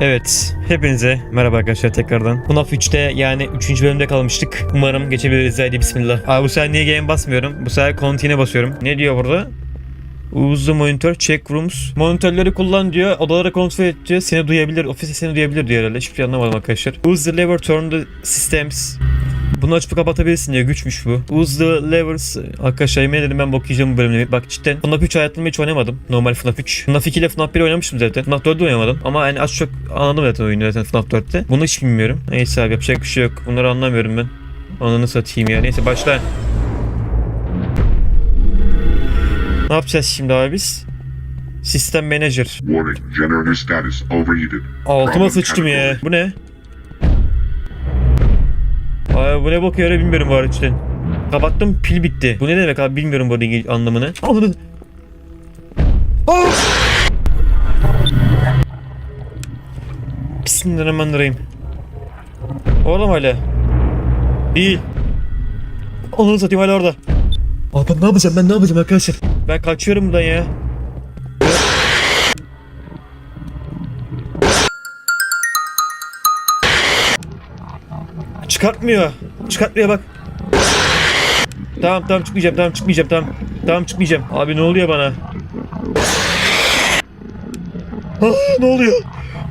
Evet, hepinize merhaba arkadaşlar tekrardan. FNAF 3'te yani 3. bölümde kalmıştık. Umarım geçebiliriz haydi bismillah. Abi bu sefer niye game basmıyorum? Bu sefer continue basıyorum. Ne diyor burada? Use the monitor, check rooms. Monitörleri kullan diyor, odaları kontrol et diyor. Seni duyabilir, ofiste seni duyabilir diyor herhalde. Hiçbir şey anlamadım arkadaşlar. Use the lever, turn the systems. Bunu açıp kapatabilirsin diyor. Güçmüş bu. Use the levers. Arkadaşlar yemin ederim ben bakacağım bu bölümleri. Bak cidden FNAF 3 hayatımda hiç oynamadım. Normal FNAF 3. FNAF 2 ile FNAF 1 oynamıştım zaten. FNAF 4'de oynamadım. Ama yani az çok anladım zaten oyunu zaten FNAF 4'te. Bunu hiç bilmiyorum. Neyse abi yapacak bir şey yok. Bunları anlamıyorum ben. Ananı satayım ya. Neyse başla. Ne yapacağız şimdi abi biz? Sistem Manager. Warning, generator status overheated. Altıma sıçtım ya. Bu ne? Ay bu ne öyle bilmiyorum bu arada. Kapattım pil bitti. Bu ne demek abi bilmiyorum bu arada İngiliz- anlamını. Anladın. Bismillahirrahmanirrahim. Orada mı hala? Değil. Onu satayım hala orada. Abi ne yapacağım ben ne yapacağım arkadaşlar? Ben kaçıyorum buradan ya. Çıkartmıyor. Çıkartmıyor bak. Tamam tamam çıkmayacağım tamam çıkmayacağım tamam. Tamam çıkmayacağım. Abi ne oluyor bana? Aa, ne oluyor?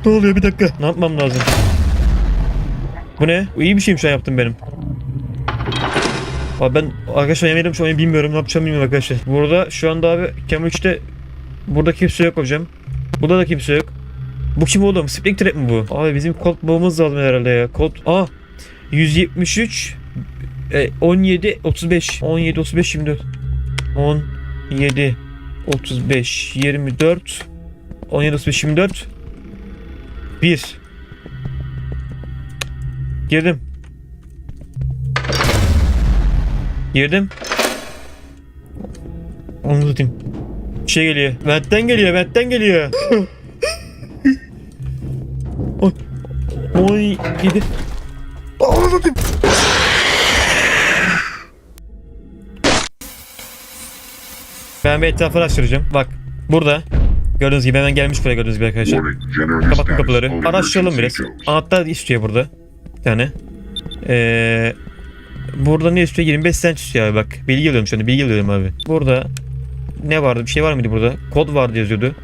Ne oluyor bir dakika. Ne yapmam lazım? Bu ne? Bu iyi bir şey mi şu an yaptım benim? Abi ben arkadaşlar yemedim şu an bilmiyorum ne yapacağım bilmiyorum arkadaşlar. Burada şu anda abi Cam 3'te burada kimse yok hocam. Burada da kimse yok. Bu kim oğlum? Spectre mi bu? Abi bizim kod bulmamız lazım herhalde ya. Kod... Aa! 173 17 35 17 35 24 17 35 24 17 35 24 1 Girdim. Girdim. Onu tutayım. Bir şey geliyor. Ventten geliyor, ventten geliyor. 17 Ananı satayım. Ben bir etrafı araştıracağım. Bak burada. Gördüğünüz gibi hemen gelmiş buraya gördüğünüz gibi arkadaşlar. Kapatın kapıları. Araştıralım biraz. Anahtar istiyor burada. Bir tane. Ee, burada ne istiyor? 25 sent istiyor abi bak. Bilgi alıyorum şu anda. Bilgi alıyorum abi. Burada ne vardı? Bir şey var mıydı burada? Kod vardı yazıyordu.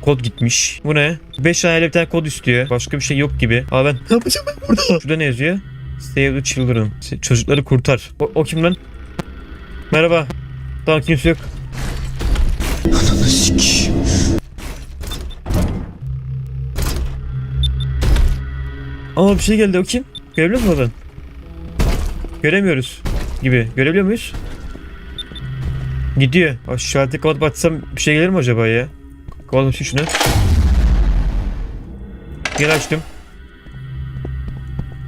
Kod gitmiş. Bu ne? 5 tane bir tane kod istiyor. Başka bir şey yok gibi. Abi ben ne yapacağım ben burada? Şurada ne yazıyor? Save the children. Çocukları kurtar. O, o kim lan? Merhaba. Tamam kimse yok. Ananı sik. Aa bir şey geldi o kim? Görebiliyor musun oradan? Göremiyoruz gibi. Görebiliyor muyuz? Gidiyor. Aşağıdaki kapat batsam bir şey gelir mi acaba ya? Kapatalım şu şunu. Geri açtım.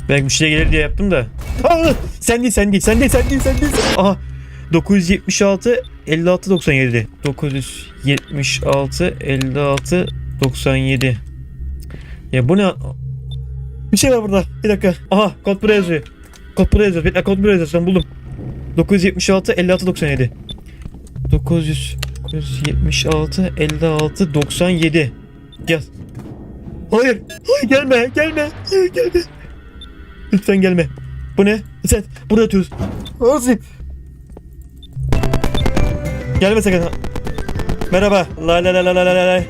Belki bir şey gelir diye yaptım da. Aa, sen değil sen değil sen değil sen değil sen değil. Aha 976 56 97 976 56 97 Ya bu ne? Bir şey var burada. Bir dakika. Aha kod buraya yazıyor. Kod buraya yazıyor. Bekle kod buraya yazıyor. Ben buldum. 976 56 97 900 976 56 97 Gel. Hayır. Hayır gelme. Gelme. Hayır gelme. Lütfen gelme. Bu ne? Sen burada yatıyoruz. Azip. Gelme sakın. Merhaba. La la la la la la la.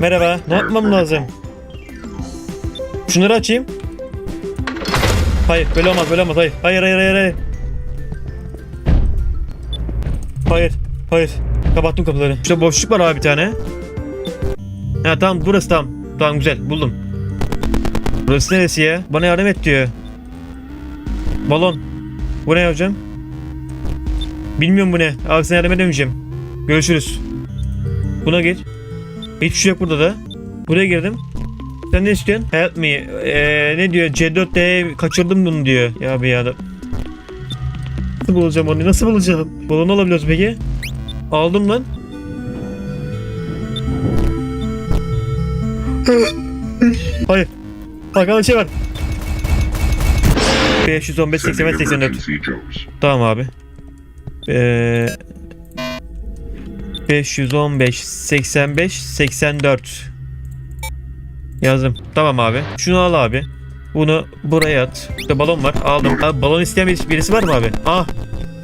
Merhaba. Ne yapmam lazım? Şunları açayım. Hayır böyle olmaz böyle olmaz hayır. Hayır hayır hayır hayır. Hayır. Hayır. Kapattım kapıları. İşte boşluk var abi bir tane. Ha tamam burası tamam. Tamam güzel buldum. Burası neresi ya? Bana yardım et diyor. Balon. Bu ne hocam? Bilmiyorum bu ne. Abi yardım edemeyeceğim. Görüşürüz. Buna gir. Hiçbir şey yok burada da. Buraya girdim. Sen ne istiyorsun? Help me. Ee, ne diyor? C4'te kaçırdım bunu diyor. Ya bir ya. Nasıl bulacağım onu? Nasıl bulacağım? Balonu alabiliyoruz peki? Aldım lan. Hayır. Bakalım şey var. 515 Sending 85 84. emergency Joes. Tamam abi. Ee, 515 85 84. Yazdım. Tamam abi. Şunu al abi. Bunu buraya at. İşte balon var. Aldım. Abi, balon isteyen birisi, birisi var mı abi? Ah.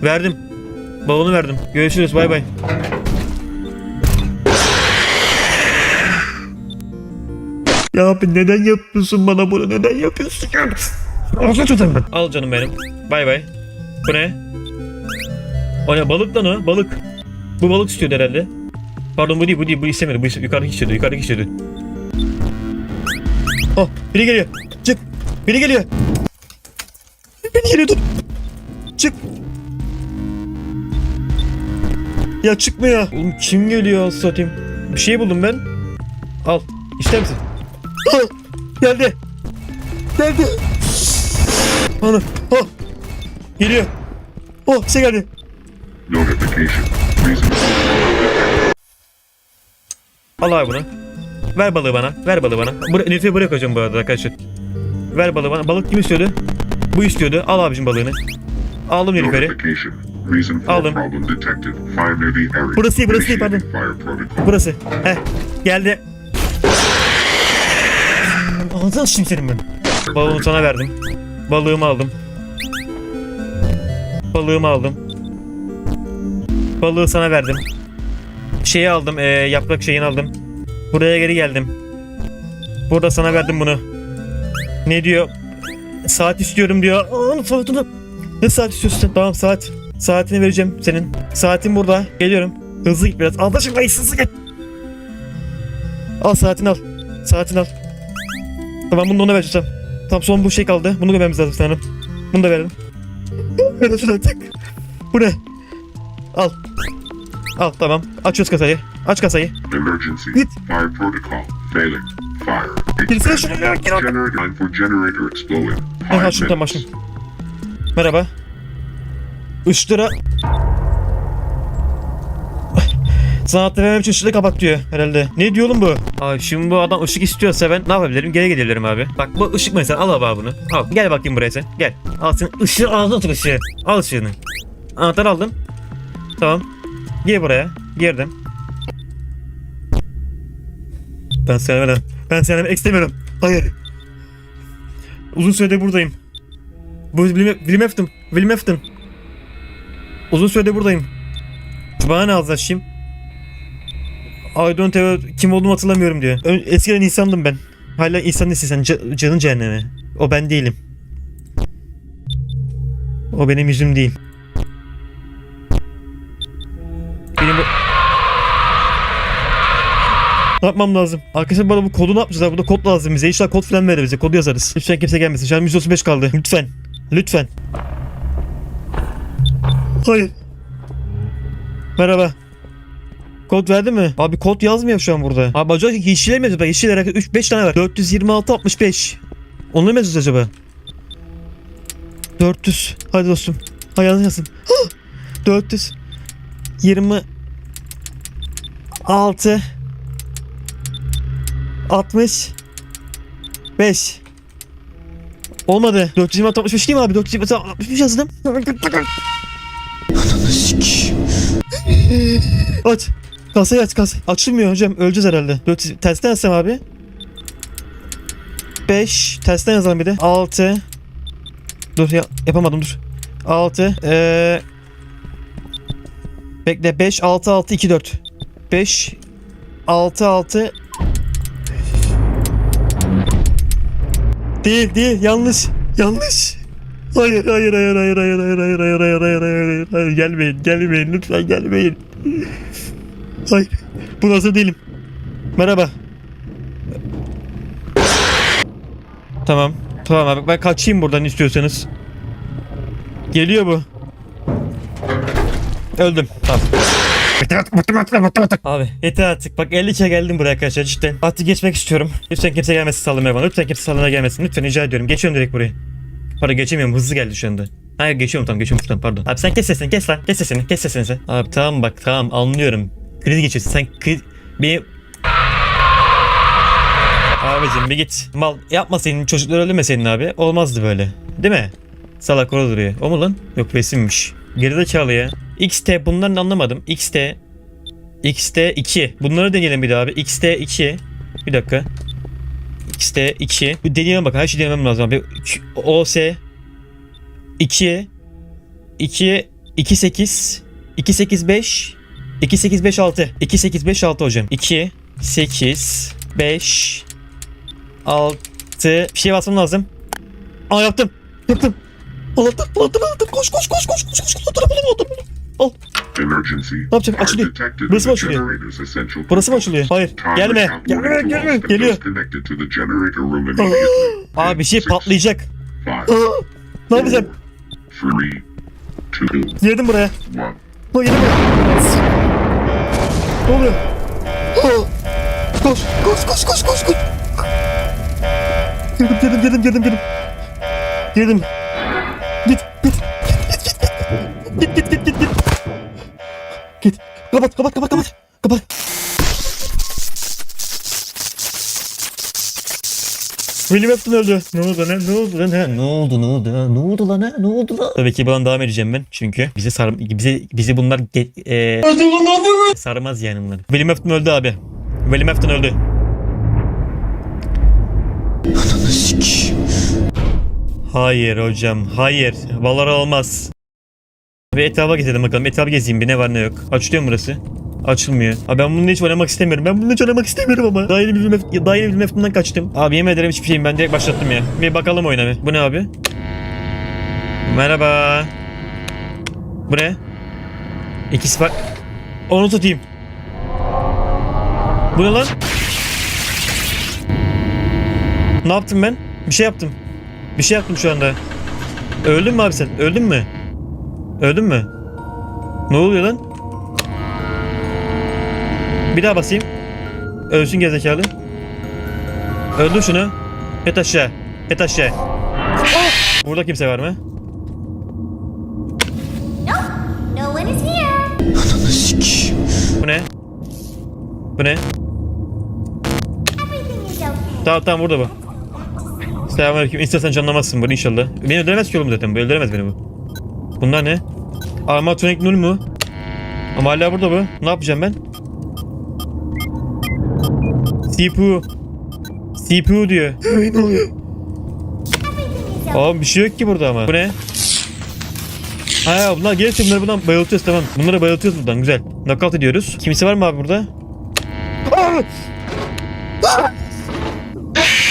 Verdim. Balonu verdim. Görüşürüz. Bay bay. Ya abi neden yapıyorsun bana bunu? Neden yapıyorsun? Ağzını tutayım ben. Al canım benim. Bay bay. Bu ne? O ne balık lan o balık. Bu balık istiyordu herhalde. Pardon bu değil bu değil bu istemedi. Bu iste- yukarıdaki istiyordu yukarıdaki istiyordu. Oh biri geliyor. Çık. Biri geliyor. Biri geliyor dur. Çık. Ya çıkma ya. Oğlum kim geliyor az satayım. Bir şey buldum ben. Al. İster misin? Ah, geldi. Geldi. Ana. Oh. Geliyor. Oh şey geldi. Notification. Al abi bunu. Ver balığı bana. Ver balığı bana. Buraya, Lütfen buraya koyacağım bu arada arkadaşlar. Ver balığı bana. Balık kim istiyordu? Bu istiyordu. Al abicim balığını. Aldım Nilüfer'i. Aldım. Burası değil, burası değil, pardon. Burası. Heh. Geldi. Ağzını açayım senin ben. Balığımı sana verdim. Balığımı aldım. Balığımı aldım. Balığı sana verdim. Şeyi aldım. eee, yaprak şeyini aldım. Buraya geri geldim. Burada sana verdim bunu. Ne diyor? Saat istiyorum diyor. Aa, saatini. Ne saat istiyorsun? Tamam saat. Saatini vereceğim senin. Saatin burada. Geliyorum. Hızlı git biraz. Al da şimdi hızlı git. Al saatini al. Saatini al. Tamam bunu da ona vereceğim. Tamam son bu şey kaldı. Bunu da vermemiz lazım sanırım. Bunu da verelim. Ver şunu artık. Bu ne? Al. Al tamam. Açıyoruz kasayı. Aç kasayı. Emergency. Git. Fire protocol. Failing. Fire. Girsene şuraya. Gel Generator. For generator exploding. Ha, Five açtım tamam minutes. açtım. Sanatlı vermem için ışığı kapat diyor herhalde. Ne diyor oğlum bu? Abi şimdi bu adam ışık istiyorsa ben ne yapabilirim? Geri gidebilirim abi. Bak bu ışık mesela al abi bunu. Al gel bakayım buraya sen. Gel. Al sen ışığı ağzına tut ışığı. Al ışığını. Anahtarı aldım. Tamam. Gir buraya. Girdim. Ben sevmeden. Ben sevmeden istemiyorum. Hayır. Uzun süredir buradayım. Bu. William Afton. Uzun süredir buradayım. Bana ne ağzını açayım? I don't have kim olduğumu hatırlamıyorum diyor. Ön- eskiden insandım ben. Hala insan değilsin sen. Ca- canın cehenneme. O ben değilim. O benim yüzüm değil. Benim bu... Ne yapmam lazım? Arkadaşlar bana bu kodu ne yapacağız? Burada kod lazım bize. İnşallah kod falan verir bize. Kodu yazarız. Lütfen kimse gelmesin. Şu an 135 kaldı. Lütfen. Lütfen. Hayır. Merhaba. Kod verdi mi? Abi kod yazmıyor şu an burada. Abi acaba yeşiller mi acaba? Yeşiller 3 5 tane var. 426 65. Onları mı yazıyoruz acaba? 400. Hadi dostum. Hayal yazın. 400. 20 6 60 5 Olmadı. 426 65 değil mi abi? 426 65 yazdım. Ananı sikeyim. Aç. Kasayı aç kasayı. Açılmıyor hocam. Öleceğiz herhalde. 400, tersten yazsam abi. 5. Tersten yazalım bir de. 6. Dur ya, yapamadım dur. 6. Eee... Bekle 5 6 6 2 4. 5 6 6 Değil değil yanlış. Yanlış. Hayır hayır hayır hayır hayır hayır hayır hayır hayır hayır hayır hayır gelmeyin gelmeyin lütfen gelmeyin. Hayır bu nasıl değilim. Merhaba. Tamam. Tamam abi ben kaçayım buradan istiyorsanız. Geliyor bu. Öldüm. Tamam. Abi yeter artık. Bak 50 kere geldim buraya arkadaşlar cidden. Artık geçmek istiyorum. Lütfen kimse gelmesin sallamaya bana. Lütfen kimse sallamaya gelmesin. Lütfen rica ediyorum. Geçiyorum direkt buraya. Pardon geçemiyorum. Hızlı geldi şu anda. Hayır geçiyorum tamam geçiyorum tamam pardon. Abi sen kes sesini kes lan. Kes sesini kes sesini. Abi tamam bak tamam anlıyorum. Kriz geçiyorsun. Sen kriz... Benim... Abicim bir git. Mal yapmasaydın çocuklar öldürmeseydin abi. Olmazdı böyle. Değil mi? Salak orada duruyor. O mu lan? Yok resimmiş. Gerizekalı ya. XT bunların anlamadım. XT XT2. Bunları deneyelim bir daha abi. XT2. Bir dakika. X'te 2. Bir denemem bak her şeyi denemem lazım abi. OS 2 2 2 8 2 8 5 2 8 5 6 2 8 5 6 hocam. 2 8 5 6 bir şey basmam lazım. Aa yaptım. Yaptım. Anahtar, anahtar, anahtar. Koş, koş, koş, koş, koş, koş. Anahtarı bulalım, anahtarı bulalım. Al. Emergency. Ne yapacağım? Açılıyor. Burası mı açılıyor? Burası mı açılıyor? Hayır. Gelme. Gelme, gelme. Geliyor. Abi bir şey patlayacak. Aa, ne yapacağım? Girdim buraya. Lan buraya. Ne oluyor? Koş, koş, koş, koş, koş, koş. Girdim, girdim, girdim, girdim, girdim. Girdim. Git, git, git, git, git, git, git, git, git, git. Git. Kapat, kapat, kapat, kapat. William Afton öldü. Ne oldu lan? Ne oldu lan? Ne oldu? Ne oldu? Ne oldu lan? ha? Ne oldu lan? Tabii ki buradan devam edeceğim ben. Çünkü bize sar bize bizi bunlar ge- e- sarmaz yani bunlar. William Afton öldü abi. William Afton öldü. Hayır hocam. Hayır. Vallahi olmaz. Bir etrafa gezelim bakalım. Etrafı gezeyim bir ne var ne yok. Açılıyor mu burası? Açılmıyor. Abi ben bununla hiç oynamak istemiyorum. Ben bununla hiç oynamak istemiyorum ama. Daha yeni bir mef- daha yeni bir meftundan kaçtım. Abi yemin ederim hiçbir şeyim ben direkt başlattım ya. Bir bakalım oyuna bir. Bu ne abi? Merhaba. Bu ne? İkisi var. Onu tutayım. Bu ne lan? Ne yaptım ben? Bir şey yaptım. Bir şey yaptım şu anda. Öldün mü abi sen? Öldün mü? Öldün mü? Ne oluyor lan? Bir daha basayım. Ölsün gerizekalı. Öldür şunu. Yat aşağı. Yat aşağı. Burada kimse var mı? No one is here. Bu ne? Bu ne? Everything is okay. Tamam tamam burada bu. Selamünaleyküm. İstersen canlamazsın bunu inşallah. Beni öldüremez ki oğlum zaten. Bu öldüremez beni bu. Bunlar ne? Armatronik Null mu? Ama hala burada bu. Ne yapacağım ben? CPU. CPU diyor. ne oluyor? Abi bir şey yok ki burada ama. Bu ne? Ha bunlar gelirse bunları buradan bayıltıyoruz tamam. Bunları bayıltıyoruz buradan güzel. Knockout ediyoruz. Kimse var mı abi burada?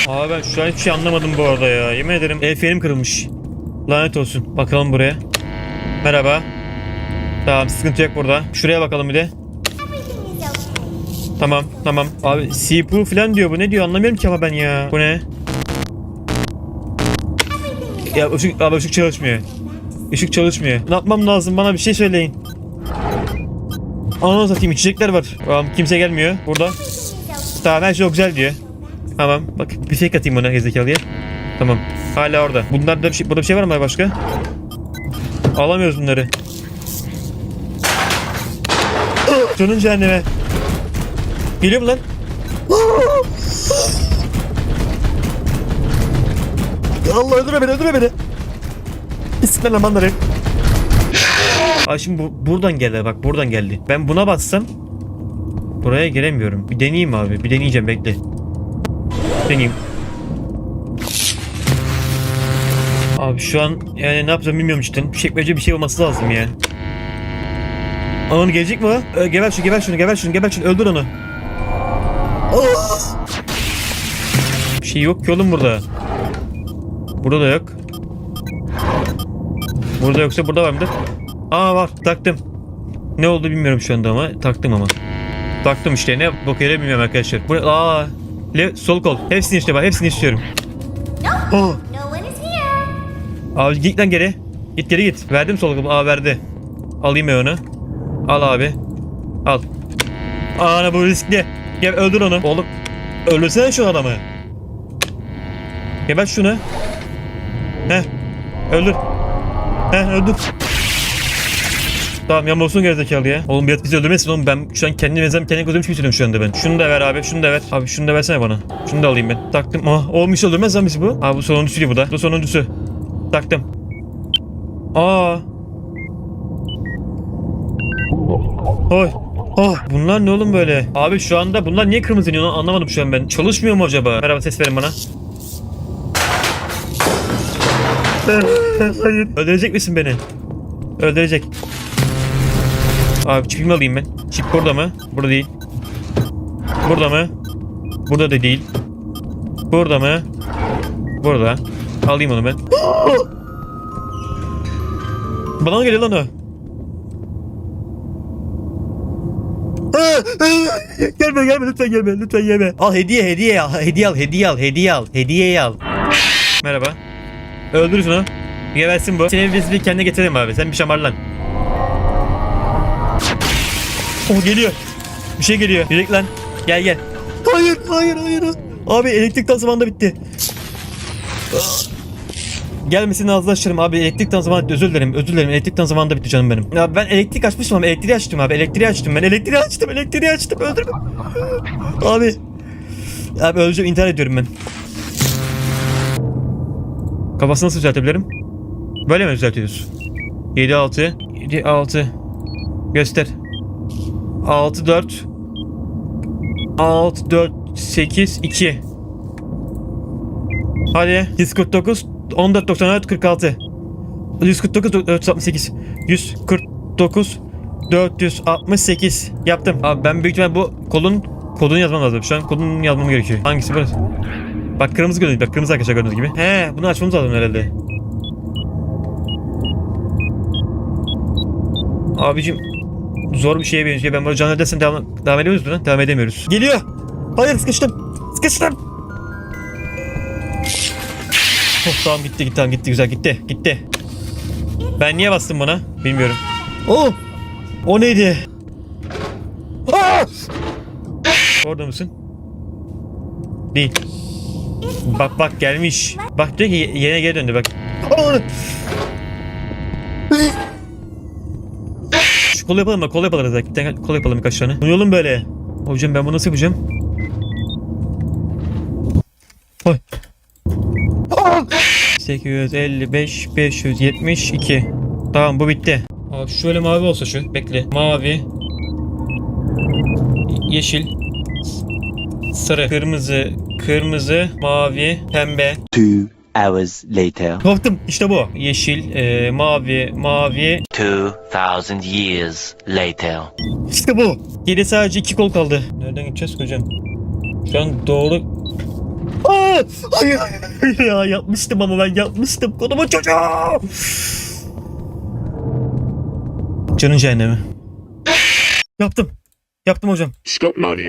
Abi ben şu an hiçbir şey anlamadım bu arada ya. Yemin ederim el fenim kırılmış. Lanet olsun. Bakalım buraya. Merhaba. Tamam sıkıntı yok burada. Şuraya bakalım bir de. Tamam tamam. Abi CPU falan diyor bu. Ne diyor anlamıyorum ki ama ben ya. Bu ne? Ya ışık, abi ışık çalışmıyor. Işık çalışmıyor. Ne yapmam lazım? Bana bir şey söyleyin. Ananı satayım içecekler var. Tamam kimse gelmiyor. Burada. Tamam her şey güzel diyor. Tamam. Bak bir fake atayım buna gerizekalıya. Tamam. Hala orada. Bunlarda bir şey, burada bir şey var mı başka? Alamıyoruz bunları. Canın cehenneme. Geliyor mu lan? Allah öldürme beni öldürme beni. Bismillahirrahmanirrahim. Ay şimdi bu, buradan geldi bak buradan geldi. Ben buna bassam buraya gelemiyorum. Bir deneyeyim abi. Bir deneyeceğim bekle. Deneyeyim. Abi şu an yani ne yapacağım bilmiyorum cidden. Çekmece bir şey olması lazım ya. Aa, Onu gelecek mi o? Ee, geber şunu geber şunu geber şunu geber şunu öldür onu. Bir şey yok ki oğlum burada. Burada da yok. Burada yoksa burada var mıdır? Aa var taktım. Ne oldu bilmiyorum şu anda ama taktım ama. Taktım işte ne bok yere bilmiyorum arkadaşlar. Bu aa le, sol kol. Hepsini işte bak hepsini istiyorum. Aa, No is here. abi git lan geri. Git geri git. Verdim sol kolu. Aa verdi. Alayım ben onu. Al abi. Al. Aa bu riskli. Gel öldür onu. Oğlum öldürsene şu adamı. Geber şunu. Heh. Öldür. Heh öldür. Tamam yamulsun gerizekalı ya. Oğlum bir bizi öldürmesin oğlum. Ben şu an kendi benzem kendi gözüm hissediyorum şu anda ben. Şunu da ver abi şunu da ver. Abi şunu da versene bana. Şunu da alayım ben. Taktım. Ah oğlum hiç öldürmez lan bizi bu. Abi bu sonuncusu bu da. Bu sonuncusu. Taktım. Aa. Oy. Oh bunlar ne oğlum böyle? Abi şu anda bunlar niye kırmızı yanıyor anlamadım şu an ben. Çalışmıyor mu acaba? Merhaba ses verin bana. Hayır. Öldürecek misin beni? Öldürecek. Abi çipimi alayım ben. Çip burada mı? Burada değil. Burada mı? Burada da değil. Burada mı? Burada. Alayım onu ben. Bana mı geliyor lan o? Gelme gelme lütfen gelme lütfen gelme. Al hediye hediye al hediye al hediye al hediye al hediye al. Merhaba. Öldür şunu. Gebersin bu. Seni biz bir kendine getirelim abi. Sen bir şamarlan. Oh geliyor. Bir şey geliyor. Yürek lan. Gel gel. Hayır hayır hayır. Abi elektrik zamanında bitti. Gelmesin ağzını açarım abi elektrikten zaman özür dilerim özür dilerim elektrikten zamanında bitti canım benim. Ya ben elektrik açmıştım ama elektriği açtım abi elektriği açtım ben elektriği açtım elektriği açtım öldürme. abi. Abi öleceğim intihar ediyorum ben. Kafasını nasıl düzeltebilirim? Böyle mi düzeltiyoruz? 7 6 7 6 Göster. 6 4 6 4 8 2 Hadi 149 14 94 46 149 468 149 468 yaptım. Abi ben büyük ihtimal bu kolun kodunu yazmam lazım. Şu an kodunu yazmam gerekiyor. Hangisi burası? Bak kırmızı gördüğünüz bak kırmızı arkadaşlar gördüğünüz gibi. He bunu açmamız lazım herhalde. Abicim zor bir şeye benziyor. Ben bunu canlı dersen devam, devam ediyoruz buna. Devam edemiyoruz. Geliyor. Hayır sıkıştım. Sıkıştım. Oh, tamam gitti gitti tamam gitti güzel gitti gitti. Ben niye bastım buna bilmiyorum. Oh! O neydi? Aa! Orada mısın? Değil. Bak bak gelmiş. Bak diyor ki yerine geri döndü bak. Şu kol yapalım mı? Kol yapalım da. Gel kol yapalım birkaç tane. Bu yolun böyle. Hocam ben bunu nasıl yapacağım? Oy. 855 572 Tamam bu bitti. Abi şöyle mavi olsa şu. Bekle. Mavi. Yeşil. Sarı. Kırmızı. Kırmızı. Mavi. Pembe. Two hours later. Baktım işte bu. Yeşil. e, mavi. Mavi. Two thousand years later. İşte bu. Geri sadece iki kol kaldı. Nereden gideceğiz hocam? Şu an doğru... Aa! Hayır, hayır ya yapmıştım ama ben yapmıştım. Kodumun çocuğu. Canın cehennemi. Yaptım. Yaptım hocam.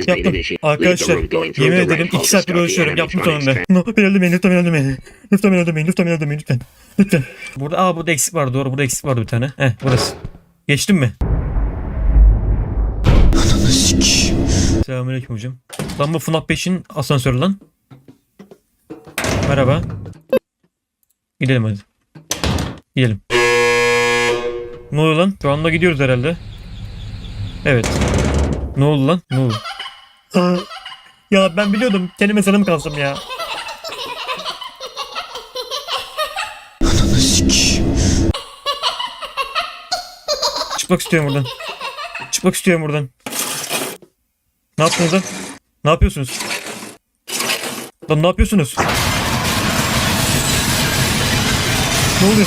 Yaptım. Arkadaşlar yemin ederim red hole 2 to saattir uğraşıyorum. Yaptım sonunda. No, beni öldürmeyin. Lütfen beni öldürmeyin. Lütfen beni öldürmeyin. Lütfen beni öldürmeyin. Lütfen. Lütfen. Burada, aa burada eksik vardı. Doğru burada eksik vardı bir tane. Heh burası. Geçtim mi? Selamünaleyküm hocam. Lan bu FNAF 5'in asansörü lan. Merhaba. Gidelim hadi. Gidelim. Ne oluyor lan? Şu anda gidiyoruz herhalde. Evet. Ne oldu lan? Ne oldu? ya ben biliyordum. Kendi mezarım kalsın ya. Çıkmak istiyorum buradan. Çıkmak istiyorum buradan. Ne yaptınız lan? Ne yapıyorsunuz? Lan ne yapıyorsunuz? Ne oluyor?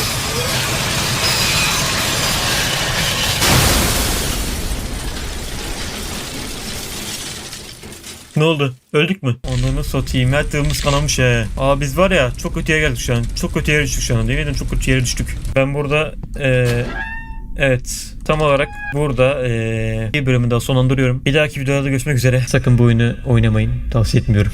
Ne oldu? Öldük mü? Onu satayım. Her tarafımız kanamış he. Aa biz var ya çok kötü yere geldik şu an. Çok kötü yere düştük şu an. Yemin ederim çok kötü yere düştük. Ben burada eee Evet. Tam olarak burada eee bir bölümü daha sonlandırıyorum. Bir dahaki videolarda görüşmek üzere. Sakın bu oyunu oynamayın. Tavsiye etmiyorum.